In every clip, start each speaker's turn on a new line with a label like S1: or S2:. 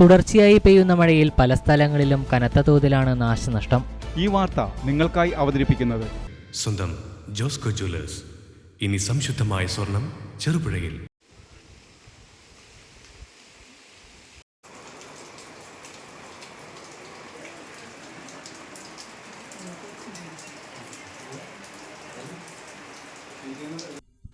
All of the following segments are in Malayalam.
S1: തുടർച്ചയായി പെയ്യുന്ന മഴയിൽ പല സ്ഥലങ്ങളിലും കനത്ത തോതിലാണ് നാശനഷ്ടം.
S2: ഈ വാർത്ത നിങ്ങൾക്കായി അവതരിപ്പിക്കുന്നത്.
S3: സ്വന്തം ജോസ്കോ ജ്വല്ലേഴ്സ്. ഇനി സംശുദ്ധമായ സ്വർണം ചെറുപുഴയിൽ.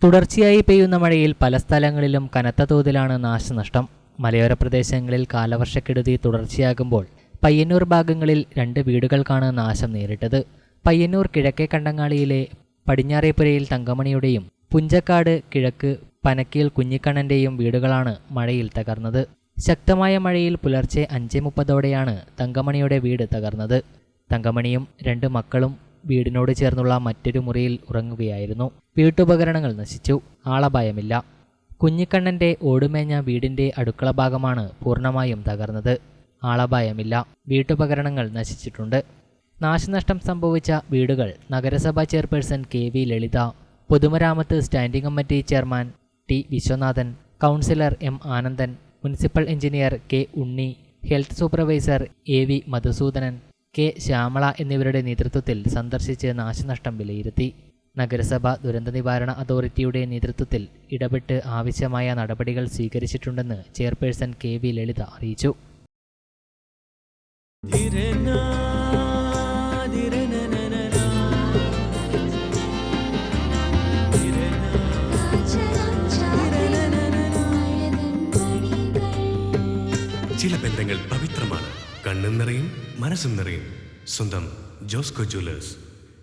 S1: തുടർച്ചയായി പെയ്യുന്ന മഴയിൽ പല സ്ഥലങ്ങളിലും കനത്ത തോതിലാണ് നാശനഷ്ടം. മലയോര പ്രദേശങ്ങളിൽ കാലവർഷക്കെടുതി തുടർച്ചയാകുമ്പോൾ പയ്യന്നൂർ ഭാഗങ്ങളിൽ രണ്ട് വീടുകൾക്കാണ് നാശം നേരിട്ടത്. പയ്യന്നൂർ കിഴക്കേ കണ്ടങ്ങാളിയിലെ പടിഞ്ഞാറേപ്പുരയിൽ തങ്കമണിയുടെയും പുഞ്ചക്കാട് കിഴക്ക് പനക്കിയിൽ കുഞ്ഞിക്കണ്ണന്റെയും വീടുകളാണ് മഴയിൽ തകർന്നത്. ശക്തമായ മഴയിൽ പുലർച്ചെ അഞ്ച് മുപ്പതോടെയാണ് തങ്കമണിയുടെ വീട് തകർന്നത്. തങ്കമണിയും രണ്ട് മക്കളും വീടിനോട് ചേർന്നുള്ള മറ്റൊരു മുറിയിൽ ഉറങ്ങുകയായിരുന്നു. വീട്ടുപകരണങ്ങൾ നശിച്ചു. ആളപായമില്ല. കുഞ്ഞിക്കണ്ണന്റെ ഓടുമേഞ്ഞ വീടിന്റെ അടുക്കള ഭാഗമാണ് പൂർണമായും തകർന്നത്. ആളപായമില്ല. വീട്ടുപകരണങ്ങൾ നശിച്ചിട്ടുണ്ട്. നാശനഷ്ടം സംഭവിച്ച വീടുകൾ നഗരസഭാ ചെയർപേഴ്സൺ കെ വി ലളിത പൊതുമരാമത്ത് standing committee chairman T Viswanathan councillor M Anandan municipal engineer K Unni health supervisor A V Madhusoodanan K Shyamala എന്നിവരുടെ നേതൃത്വത്തിൽ സന്ദർശിച്ച് നാശനഷ്ടം വിലയിരുത്തി. നഗരസഭ ദുരന്ത നിവാരണ അതോറിറ്റിയുടെ നേതൃത്വത്തിൽ ഇടപെട്ട് ആവശ്യമായ നടപടികൾ സ്വീകരിച്ചിട്ടുണ്ടെന്ന് ചെയർപേഴ്സൺ കെ വി ലളിത അറിയിച്ചു.
S3: ചില ബന്ധങ്ങൾ പവിത്രമാണ്. കണ്ണും നിറയും മനസ്സും നിറയും. സ്വന്തം ജോസ്കോ ജ്വല്ലേഴ്സ്.